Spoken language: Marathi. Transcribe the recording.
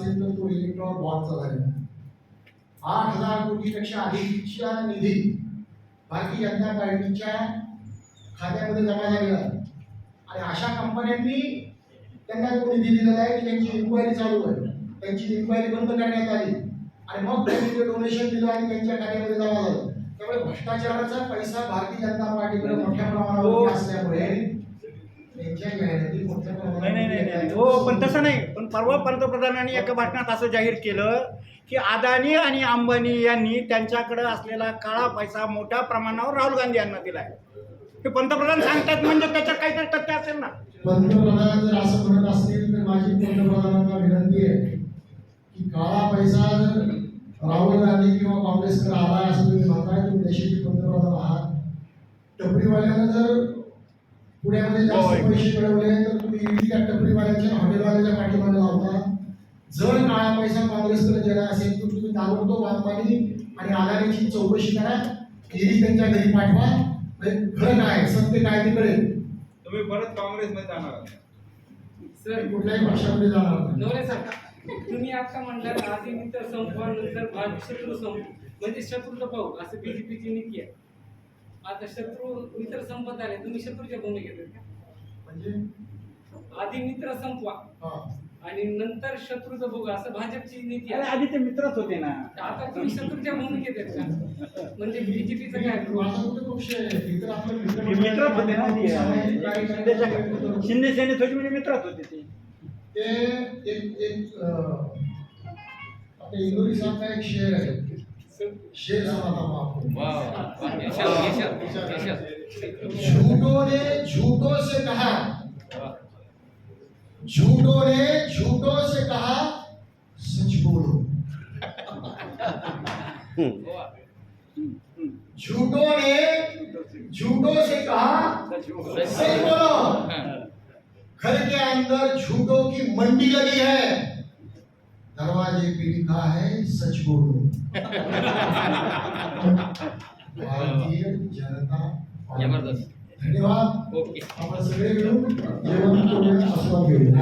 असेल तर तो इलेक्ट्रॉन बॉन्डचा झालेला आहे. आठ हजार कोटीपेक्षा अधिकच्या निधी भारतीय जनता पार्टीच्या खात्यामध्ये जमा झालेला आहे आणि अशा कंपन्यांनी त्यांना तो निधी दिलेला आहे की त्यांची इन्क्वायरी चालू आहे त्यांची इन्क्वायरी बंद करण्यात आली आणि मग त्यांनी ते डोनेशन दिलं आणि त्यांच्या खात्यामध्ये जमा झालं त्यामुळे भ्रष्टाचाराचा पैसा भारतीय जनता पार्टीकडे मोठ्या हो. प्रमाणावर असल्यामुळे त्यांच्या जाहिराती मोठ्या नाही नाही हो पण तसं नाही. पण परवा पंतप्रधानांनी एका भाषणात असं जाहीर केलं की अदानी आणि अंबानी यांनी त्यांच्याकडे असलेला काळा पैसा मोठ्या प्रमाणावर राहुल गांधी यांना दिला आहे हे पंतप्रधान सांगतात म्हणजे त्याच्यात काहीतरी तथ्य असेल ना. पंतप्रधान जर असं म्हणत असतील तर माझी पंतप्रधानांना विनंती आहे की काळा पैसा राहुल गांधी किंवा काँग्रेसकडे आला असं तुम्ही म्हणताय तुम्ही देशाचे पंतप्रधान आहात. टपरीवाल्यानं जर पुण्यामध्ये जास्त. पैसे मिळवले तर तुम्ही ईडी त्या टपरीवाल्याच्या हॉटेलवाल्याच्या पाठीमागे लावता. जर काळा पैसा काँग्रेसकडे गेला असेल तर तुम्ही ताबडतोब अंबानी आणि अदानीची चौकशी करा. ईडी त्यांच्या घरी पाठवा. म्हणजे खरं काय सत्य काय ते कळेल तुम्ही परत काँग्रेसमध्ये जाणार. सर कुठल्याही पक्षामध्ये जाणार नाही नवरे सर तुम्ही आता म्हणलात आधी मित्र संपवा नंतर भाग शत्रू संप म्हणजे शत्रूचा भाऊ असं बीजेपीची नीती आहे. आता शत्रू मित्र संपत आले तुम्ही शत्रूच्या भूमिकेत आहेत का? म्हणजे? आधी मित्र संपवा. हा. आणि नंतर शत्रूचा भाऊ असं भाजपची नीती अरे आहे आधी ते मित्रच होते ना. आता तुम्ही शत्रूच्या भूमिकेत आहेत का? म्हणजे बीजेपीचं काय? माझा कुठे पक्ष आहे इतर आपलं मित्र ते मित्रच होते ना शिंदे सेनेत होते. म्हणजे मित्रच होते ते. ते एक इंदोरी साहेब का एक शेर आहे. शेर आपको झूठों ने झूठों से कहा। झूठों ने झूठों से कहा सच बोलो। झूठों ने झूठों से कहा सच बोलो। घर के अंदर झूठों की मंडी लगी है। दरवाजे पे लिखा है सच बोलो। भारतीय जनता. जबरदस्त. धन्यवाद. ओके. आपण सगळे मिळून जेवण करून आस्वाद घेऊ